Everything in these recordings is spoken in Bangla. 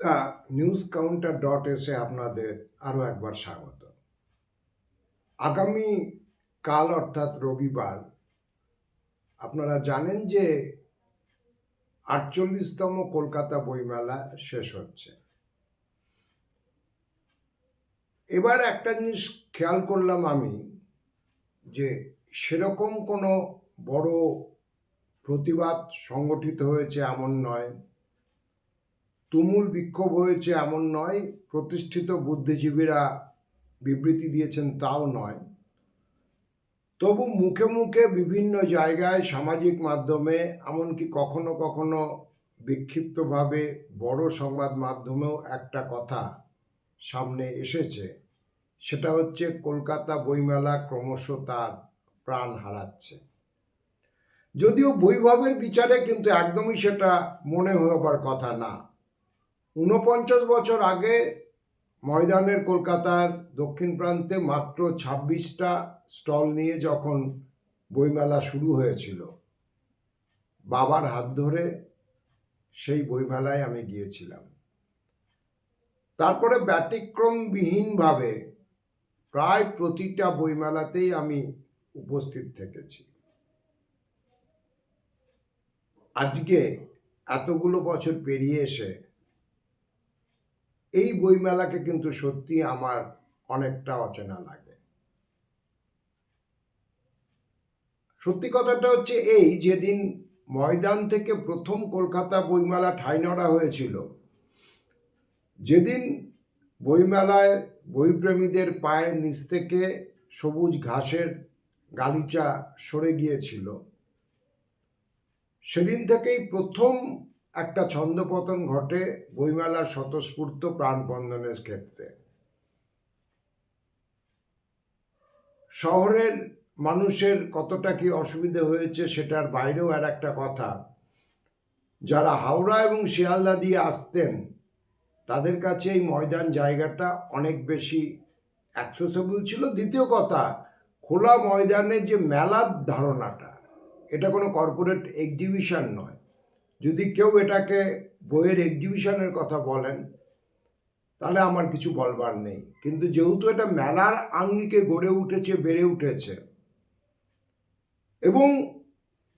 তা নিউজ কাউন্টার ডট এসে আপনাদের আরও একবার স্বাগত। আগামী কাল অর্থাৎ রবিবার, আপনারা জানেন যে আটচল্লিশতম কলকাতা বইমেলা শেষ হচ্ছে। এবার একটা জিনিস খেয়াল করলাম আমি, যে সেরকম কোনো বড় প্রতিবাদ সংগঠিত হয়েছে এমন নয়। তুমুল বিক্ষোভ হয়েছে এমন নয়, প্রতিষ্ঠিত বুদ্ধিজীবীরা বিবৃতি দিয়েছেন তাও নয়। তবু মুখে মুখে বিভিন্ন জায়গায় সামাজিক মাধ্যমে, এমনকি কখনো কখনো বিক্ষিপ্তভাবে বড় সংবাদ মাধ্যমেও একটা কথা সামনে এসেছে। সেটা হচ্ছে, কলকাতা বইমেলা ক্রমশ তার প্রাণ হারাচ্ছে। যদিও বৈভবের বিচারে কিন্তু একদমই সেটা মনে হবার কথা না। ঊনপঞ্চাশ বছর আগে ময়দানের কলকাতার দক্ষিণ প্রান্তে মাত্র ছাব্বিশটা স্টল নিয়ে যখন বইমেলা শুরু হয়েছিল, বাবার হাত ধরে সেই বইমেলায় আমি গিয়েছিলাম। তারপরে ব্যতিক্রমবিহীনভাবে প্রায় প্রতিটা বইমেলাতেই আমি উপস্থিত থেকেছি। আজকে এতগুলো বছর পেরিয়ে এসে এই বইমেলাকে কিন্তু সত্যি আমার অনেকটা অচেনা লাগে। সত্যি কথাটা হচ্ছে এই, যেদিন ময়দান থেকে প্রথম কলকাতা বইমেলা ঠাই নড়া হয়েছিল, যেদিন বইমেলায় বইপ্রেমীদের পায়ের নিচ থেকে সবুজ ঘাসের গালিচা সরে গিয়েছিল, সেদিন থেকেই প্রথম একটা ছন্দপতন ঘটে বইমেলার স্বতঃস্ফূর্ত প্রাণবন্ধনের ক্ষেত্রে। শহরের মানুষের কতটা কি অসুবিধে হয়েছে সেটার বাইরেও আর একটা কথা, যারা হাওড়া এবং শিয়ালদা দিয়ে আসতেন, তাদের কাছে এই ময়দান জায়গাটা অনেক বেশি অ্যাক্সেসেবল ছিল। দ্বিতীয় কথা, খোলা ময়দানে যে মেলার ধারণাটা, এটা কোনো কর্পোরেট এক্সিবিশন নয়। যদি কেউ এটাকে বইয়ের এক্সিবিশনের কথা বলেন, তাহলে আমার কিছু বলবার নেই। কিন্তু যেহেতু এটা মেলার আঙ্গিকে গড়ে উঠেছে, বেড়ে উঠেছে, এবং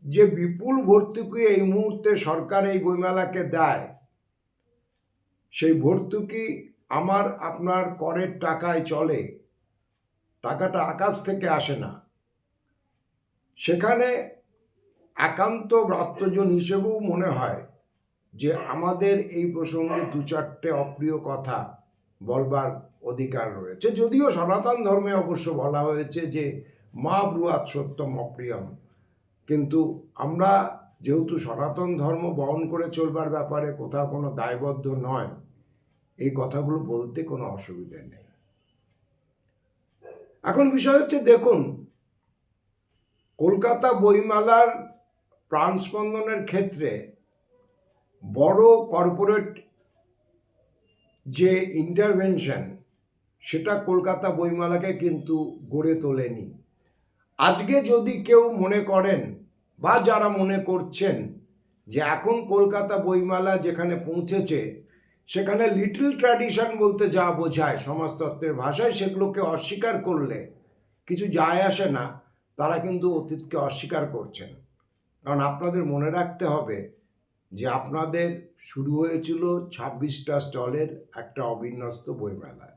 যে বিপুল ভর্তুকি এই মুহূর্তে সরকার এই বইমেলাকে দেয়, সেই ভর্তুকি আমার, আপনার করের টাকায় চলে, টাকাটা আকাশ থেকে আসে না। সেখানে একান্ত ব্রাত্যজন হিসেবেও মনে হয় যে আমাদের এই প্রসঙ্গে দু চারটে অপ্রিয় কথা বলবার অধিকার রয়েছে। যদিও সনাতন ধর্মে অবশ্য বলা হয়েছে যে মা ব্রুয়াত সত্যম অপ্রিয়ম। কিন্তু আমরা যেহেতু সনাতন ধর্ম বহন করে চলবার ব্যাপারে কোথাও কোনো দায়বদ্ধ নয়, এই কথাগুলো বলতে কোনো অসুবিধে নেই। এখন বিষয় হচ্ছে, দেখুন, কলকাতা বইমেলার প্রাণস্পন্দনের ক্ষেত্রে বড় কর্পোরেট যে ইন্টারভেনশন সেটা কলকাতা বইমেলাকে কিন্তু গড়ে তোলেনি। আজকে যদি কেউ মনে করেন বা যারা মনে করছেন যে এখন কলকাতা বইমেলা যেখানে পৌঁছেছে, সেখানে লিটল ট্র্যাডিশন বলতে যা বোঝায় সমাজতত্ত্বের ভাষায়, সেগুলোকে অস্বীকার করলে কিছু যায় আসে না, তারা কিন্তু অতীতকে অস্বীকার করছেন। কারণ আপনাদের মনে রাখতে হবে যে আপনাদের শুরু হয়েছিল ছাব্বিশটা স্টলের একটা অবিন্যস্ত বইমেলায়।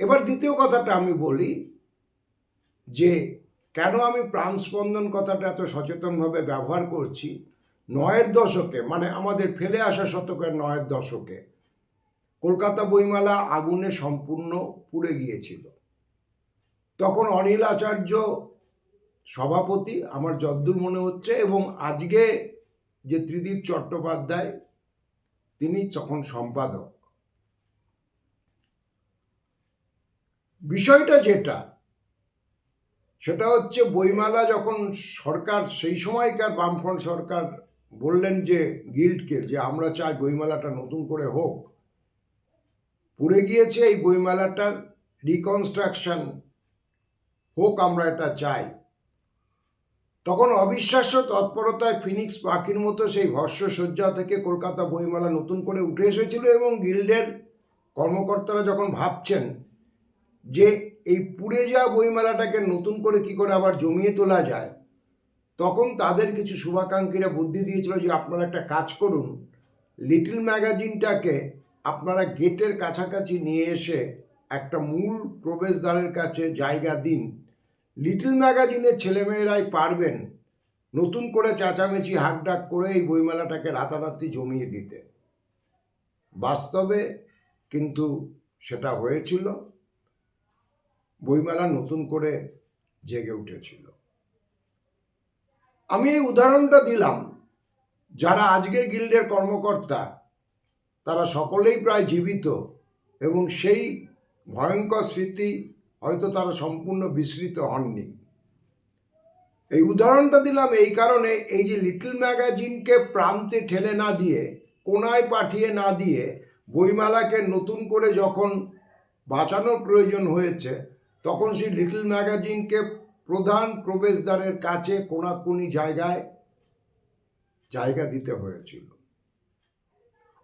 এবার দ্বিতীয় কথাটা আমি বলি যে কেন আমি প্রাণস্পন্দন কথাটা এত সচেতনভাবে ব্যবহার করছি? নয়ের দশকে মানে আমাদের ফেলে আসা শতকের নয়ের দশকে, কলকাতা বইমেলা আগুনে সম্পূর্ণ পুড়ে গিয়েছিল। তখন অনিল আচার্য সভাপতি আমার যদ্দূর মনে হচ্ছে এবং আজকে যে ত্রিদীপ চট্টোপাধ্যায়, তিনি তখন সম্পাদক। বিষয়টা যেটা, সেটা হচ্ছে বইমেলা যখন সরকার, সেই সময়কার বামফ্রন্ট সরকার বললেন যে গিল্ডকে, যে আমরা চাই বইমেলাটা নতুন করে হোক, পুড়ে গিয়েছে এই বইমেলাটার রিকনস্ট্রাকশন হোক আমরা এটা চাই। তখন অবিশ্বাস্য তৎপরতায় ফিনিক্স পাখির মতো সেই ভস্য শয্যা থেকে কলকাতা বইমেলা নতুন করে উঠে এসেছিল এবং গিল্ডের কর্মকর্তারা যখন ভাবছেন যে এই পুড়ে যাওয়া বইমেলাটাকে নতুন করে কি করে আবার জমিয়ে তোলা যায়, তখন তাদের কিছু শুভাকাঙ্ক্ষীরা বুদ্ধি দিয়েছিল যে আপনারা একটা কাজ করুন, লিটল ম্যাগাজিনটাকে আপনারা গেটের কাছাকাছি নিয়ে এসে একটা মূল প্রবেশদ্বারের কাছে জায়গা দিন। লিটল ম্যাগাজিনের ছেলেমেয়েরাই পারবেন নতুন করে চেঁচামেচি, হাকডাক করে এই বইমেলাটাকে রাতারাতি জমিয়ে দিতে। বাস্তবে কিন্তু সেটা হয়েছিল। বইমেলা নতুন করে জেগে উঠেছিল। আমি এই উদাহরণটা দিলাম। যারা আজকের গিল্ডের কর্মকর্তা, তারা সকলেই প্রায় জীবিত এবং সেই ভয়ঙ্কর স্মৃতি হয়তো তারা সম্পূর্ণ বিস্মৃত হননি। এই উদাহরণটা দিলাম এই কারণে, এই যে লিটল ম্যাগাজিনকে প্রান্তে ঠেলে না দিয়ে, কোনায় পাঠিয়ে না দিয়ে, বইমেলাকে নতুন করে যখন বাঁচানোর প্রয়োজন হয়েছে, তখন সেই লিটল ম্যাগাজিনকে প্রধান প্রবেশদ্বারের কাছে কোনাকুনি জায়গায় জায়গা দিতে হয়েছিল।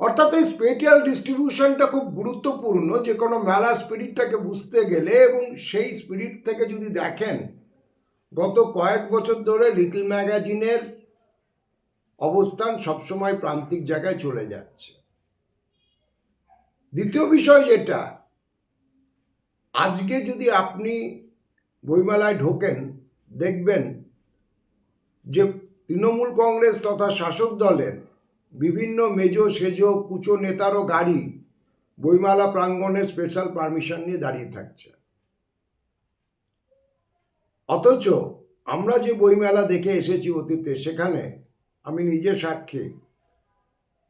অর্থাৎ এই স্পেটিয়াল ডিস্ট্রিবিউশনটা খুব গুরুত্বপূর্ণ, যে কোনো মেলা স্পিরিটটাকে বুঝতে গেলে এবং সেই স্পিরিট থেকে যদি দেখেন, গত কয়েক বছর ধরে লিটল ম্যাগাজিনের অবস্থান সবসময় প্রান্তিক জায়গায় চলে যাচ্ছে। দ্বিতীয় বিষয় যেটা, আজকে যদি আপনি বইমেলায় ঢোকেন, দেখবেন যে তৃণমূল কংগ্রেস তথা শাসক দলের বিভিন্ন মেজো সেজো কুচো নেতারও গাড়ি বইমেলা প্রাঙ্গণে স্পেশাল পারমিশন নিয়ে দাঁড়িয়ে থাকছে। অথচ আমরা যে বইমেলা দেখে এসেছি অতীতে, সেখানে আমি নিজে সাক্ষী।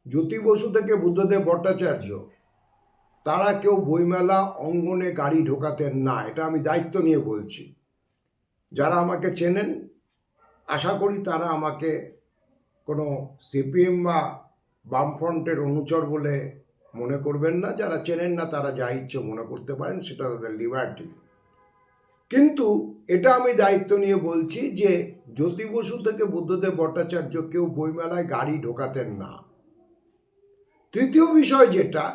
জ্যোতি বসু থেকে বুদ্ধদেব ভট্টাচার্য, তারা কেউ বইমেলা অঙ্গনে গাড়ি ঢোকাতেন না, এটা আমি দায়িত্ব নিয়ে বলছি। যারা আমাকে চেনেন, আশা করি তারা আমাকে কোনো সিপিএম বা বামফ্রন্টের অনুচর বলে মনে করবেন না। যারা চেনেন না, তারা যা ইচ্ছে মনে করতে পারেন, সেটা তাদের লিবার্টি কিন্তু এটা আমি দায়িত্ব নিয়ে বলছি যে জ্যোতি বসু থেকে বুদ্ধদেব ভট্টাচার্য কেউ বইমেলায় গাড়ি ঢোকাতেন না। তৃতীয় বিষয় যেটা,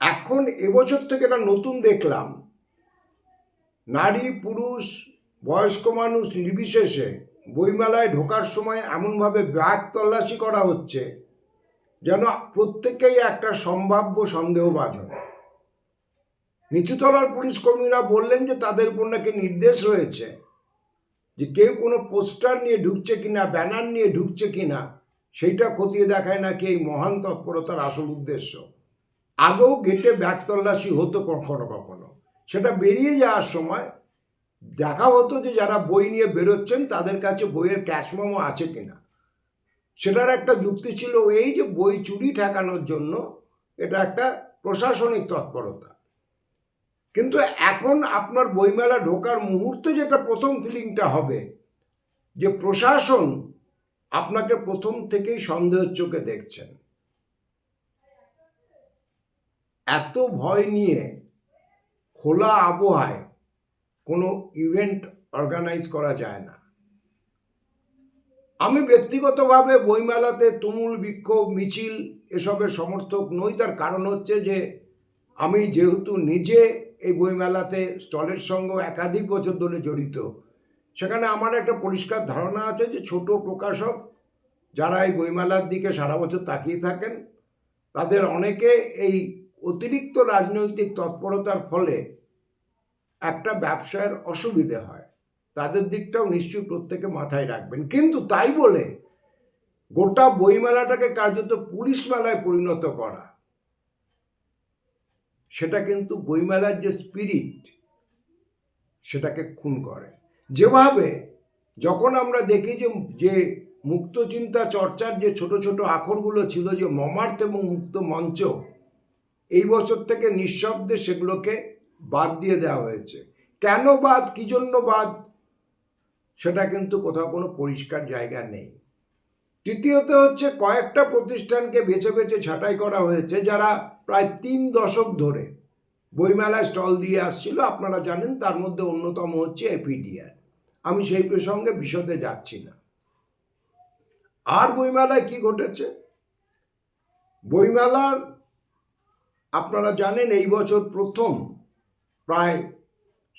এখন এবছর থেকে এটা নতুন দেখলাম, নারী, পুরুষ, বয়স্ক মানুষ নির্বিশেষে বইমেলায় ঢোকার সময় এমনভাবে ব্যাগ তল্লাশি করা হচ্ছে যেন প্রত্যেকেই একটা সম্ভাব্য সন্দেহভাজন। নিচুতলার পুলিশ কর্মীরা বললেন যে তাদের উপর নাকি নির্দেশ রয়েছে যে কেউ কোনো পোস্টার নিয়ে ঢুকছে কিনা, ব্যানার নিয়ে ঢুকছে কিনা, সেইটা খতিয়ে দেখায় নাকি এই মহান তৎপরতার আসল উদ্দেশ্য। আগেও গেটে ব্যাগ তল্লাশি হতো কখনো কখনো। সেটা বেরিয়ে যাওয়ার সময় দেখা হতো যে যারা বই নিয়ে বেরোচ্ছেন, তাদের কাছে বইয়ের ক্যাশ মেমো আছে কিনা। সেটার একটা যুক্তি ছিল এই যে বই চুরি ঠেকানোর জন্য এটা একটা প্রশাসনিক তৎপরতা। কিন্তু এখন আপনার বইমেলা ঢোকার মুহূর্তে যেটা প্রথম ফিলিংটা হবে, যে প্রশাসন আপনাকে প্রথম থেকেই সন্দেহের চোখে দেখছেন। এত ভয় নিয়ে খোলা আবহায় কোনো ইভেন্ট অর্গানাইজ করা যায় না। আমি ব্যক্তিগতভাবে বইমেলাতে তুমুল বিক্ষোভ, মিছিল এসবের সমর্থক নই। তার কারণ হচ্ছে যে, আমি যেহেতু নিজে এই বইমেলাতে স্টলের সঙ্গে একাধিক বছর ধরে জড়িত, সেখানে আমার একটা পরিষ্কার ধারণা আছে যে, ছোট প্রকাশক যারা এই বইমেলার দিকে সারা বছর তাকিয়ে থাকেন, তাদের অনেকে এই অতিরিক্ত রাজনৈতিক তৎপরতার ফলে একটা ব্যবসায়ের অসুবিধে হয়, তাদের দিকটাও নিশ্চয়ই প্রত্যেকে মাথায় রাখবেন। কিন্তু তাই বলে গোটা বইমেলাটাকে কার্যত পুলিশ মেলায় পরিণত করা, সেটা কিন্তু বইমেলার যে স্পিরিট, সেটাকে খুন করে। যেভাবে যখন আমরা দেখি যে যে মুক্ত চিন্তা চর্চার যে ছোট ছোট আখরগুলো ছিল যে মমার্থ এবং মুক্ত মঞ্চ, এই বছর থেকে নিঃশব্দে সেগুলোকে বাদ দিয়ে দেওয়া হয়েছে। কেন বাদ? কি জন্য বাদ? সেটা কিন্তু কোথাও কোনো পরিষ্কার জায়গা নেই। তৃতীয়ত হচ্ছে কয়েকটা প্রতিষ্ঠানকে বেছে বেছে ছাঁটাই করা হয়েছে যারা প্রায় তিন দশক ধরে বইমেলায় স্টল দিয়ে আসছিল। আপনারা জানেন তার মধ্যে অন্যতম হচ্ছে এপিডিআর আমি সেই প্রসঙ্গে বিশদে যাচ্ছি না। আর বইমেলায় কি ঘটেছে? বইমেলার আপনারা জানেন এই বছর প্রথম প্রায়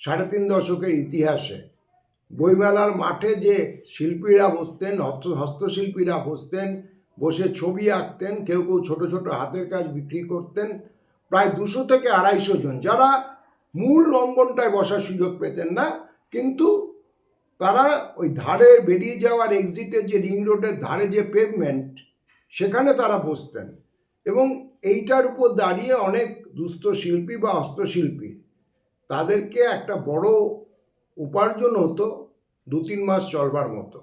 সাড়ে তিন দশকের ইতিহাসে বইমেলার মাঠে যে শিল্পীরা বসতেন, হস্ত, হস্তশিল্পীরা বসতেন, বসে ছবি আঁকতেন, কেউ কেউ ছোট ছোট হাতের কাজ বিক্রি করতেন, প্রায় দুশো থেকে আড়াইশো জন। যারা মূল অঙ্গনটায় বসার সুযোগ পেতেন না, কিন্তু তারা ওই ধারে বেরিয়ে যাওয়ার এক্সিটের যে রিং রোডের ধারে যে পেভমেন্ট সেখানে তারা বসতেন। এবং এইটার উপর দাঁড়িয়ে অনেক দুস্থ শিল্পী বা হস্তশিল্পী তাদেরকে একটা বড় উপার্জন হতো দু তিন মাস চলবার মতো।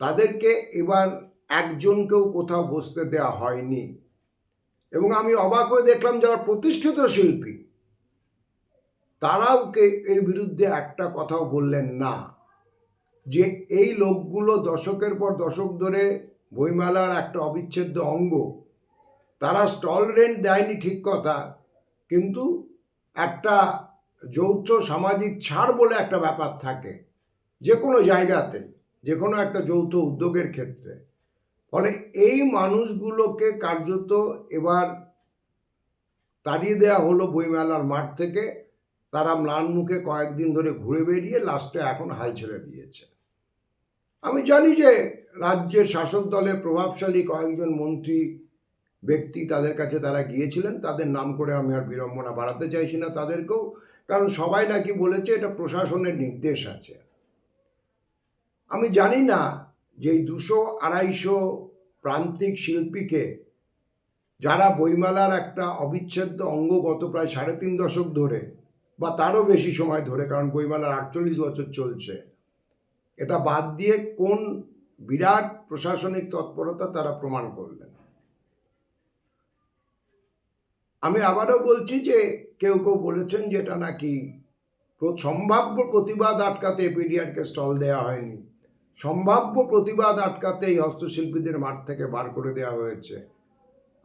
তাদেরকে এবার একজনকেও কোথাও বসতে দেওয়া হয়নি। এবং আমি অবাক হয়ে দেখলাম যারা প্রতিষ্ঠিত শিল্পী, তারাও কে এর বিরুদ্ধে একটা কথাও বললেন না। যে এই লোকগুলো দশকের পর দশক ধরে বইমেলার একটা অবিচ্ছেদ্য অঙ্গ, তারা স্টল রেন্ট দেয়নি ঠিক কথা, কিন্তু একটা যৌথ সামাজিক ছাড় বলে একটা ব্যাপার থাকে যে কোনো জায়গাতে যে কোনো একটা যৌথ উদ্যোগের ক্ষেত্রে। ফলে এই মানুষগুলোকে কার্যত এবার তাড়িয়ে দেওয়া হলো বইমেলার মাঠ থেকে। তারা ম্লান মুখে কয়েকদিন ধরে ঘুরে বেরিয়ে লাস্টে এখন হাল ছেড়ে দিয়েছে। আমি জানি যে রাজ্যের শাসক দলের প্রভাবশালী কয়েকজন মন্ত্রী ব্যক্তি তাদের কাছে তারা গিয়েছিলেন, তাদের নাম করে আমি আর বিড়ম্বনা বাড়াতে চাইছি না তাদেরকেও, কারণ সবাই নাকি বলেছে এটা প্রশাসনের নির্দেশ আছে। আমি জানি না যে এই দুশো আড়াইশো প্রান্তিক শিল্পীকে যারা বইমেলার একটা অবিচ্ছেদ্য অঙ্গ গত প্রায় সাড়ে তিন দশক ধরে, বা তারও বেশি সময় ধরে, কারণ বইমেলার আটচল্লিশ বছর চলছে, এটা বাদ দিয়ে কোন বিরাট প্রশাসনিক তৎপরতা তারা প্রমাণ করলেন? আমি আবারও বলছি যে কেউ কেউ বলেছেন যে এটা নাকি সম্ভাব্য প্রতিবাদ আটকাতে এপিডিআরকে স্টল দেওয়া হয়নি। সম্ভাব্য প্রতিবাদ আটকাতে এই হস্তশিল্পীদের মাঠ থেকে বার করে দেওয়া হয়েছে।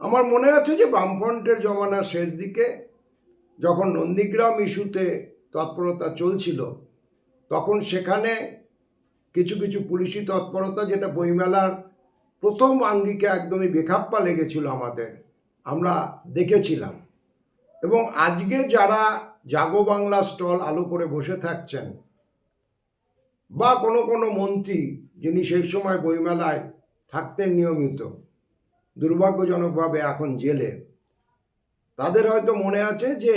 আমার মনে আছে যে বামফ্রন্টের জমানার শেষ দিকে যখন নন্দীগ্রাম ইস্যুতে তৎপরতা চলছিল, তখন সেখানে কিছু কিছু পুলিশি তৎপরতা, যেটা বইমেলার প্রথম আঙ্গিকে একদমই বেখাপ্পা লেগেছিল আমাদের। আমরা দেখেছিলাম। এবং আজকে যারা জাগো বাংলা স্টল আলো করে বসে থাকছেন বা কোনো কোনো মন্ত্রী যিনি সেই সময় বইমেলায় থাকতেন নিয়মিত, দুর্ভাগ্যজনকভাবে এখন জেলে, তাদের হয়তো মনে আছে যে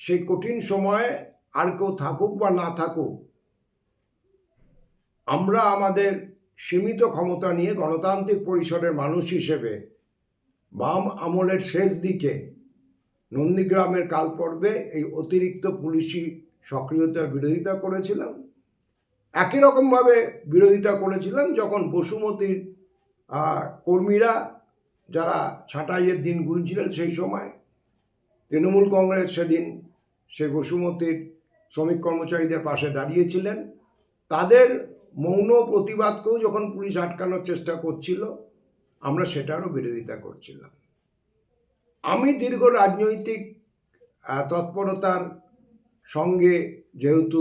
সেই কঠিন সময়ে আর কেউ থাকুক বা না থাকুক, আমরা আমাদের সীমিত ক্ষমতা নিয়ে গণতান্ত্রিক পরিসরের মানুষ হিসেবে বাম আমলের শেষ দিকে নন্দীগ্রামের কালপর্বে এই অতিরিক্ত পুলিশি সক্রিয়তার বিরোধিতা করেছিলাম। একই রকমভাবে বিরোধিতা করেছিলাম যখন বসুমতীর কর্মীরা যারা ছাঁটাইয়ের দিন গুনছিলেন সেই সময়, তৃণমূল কংগ্রেস সেদিন সেই বসুমতীর শ্রমিক কর্মচারীদের পাশে দাঁড়িয়েছিলেন। তাদের মৌন প্রতিবাদকেও যখন পুলিশ আটকানোর চেষ্টা করছিল আমরা সেটারও বিরোধিতা করছিলাম। আমি দীর্ঘ রাজনৈতিক তৎপরতার সঙ্গে যেহেতু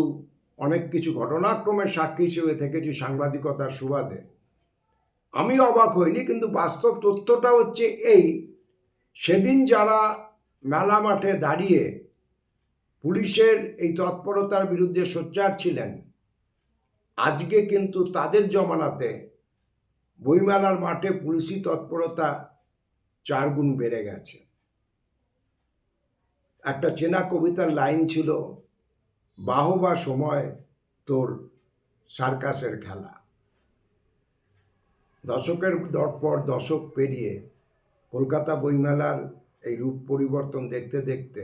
অনেক কিছু ঘটনাক্রমের সাক্ষী হিসেবে থেকেছি সাংবাদিকতার সুবাদে, আমি অবাক হইনি, কিন্তু বাস্তব তথ্যটা হচ্ছে এই, সেদিন যারা মেলা মাঠে দাঁড়িয়ে পুলিশের এই তৎপরতার বিরুদ্ধে সোচ্চার ছিলেন, আজকে কিন্তু তাদের জমানাতে বইমেলার মাঠে পুলিশি তৎপরতা চার গুণ বেড়ে গেছে। একটা চেনা কবিতার লাইন ছিল, বাহবা সময় তোর সার্কাসের খেলা। দশকের পর দশক পেরিয়ে কলকাতা বইমেলার এই রূপ পরিবর্তন দেখতে দেখতে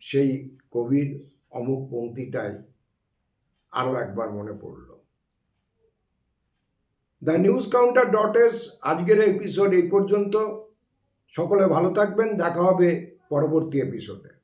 সেই কবির অমুক পংক্তিটাই আরও একবার মনে পড়ল। The news counter dot S আজকের এপিসোড এই পর্যন্ত। সকলে ভালো থাকবেন। দেখা হবে পরবর্তী এপিসোডে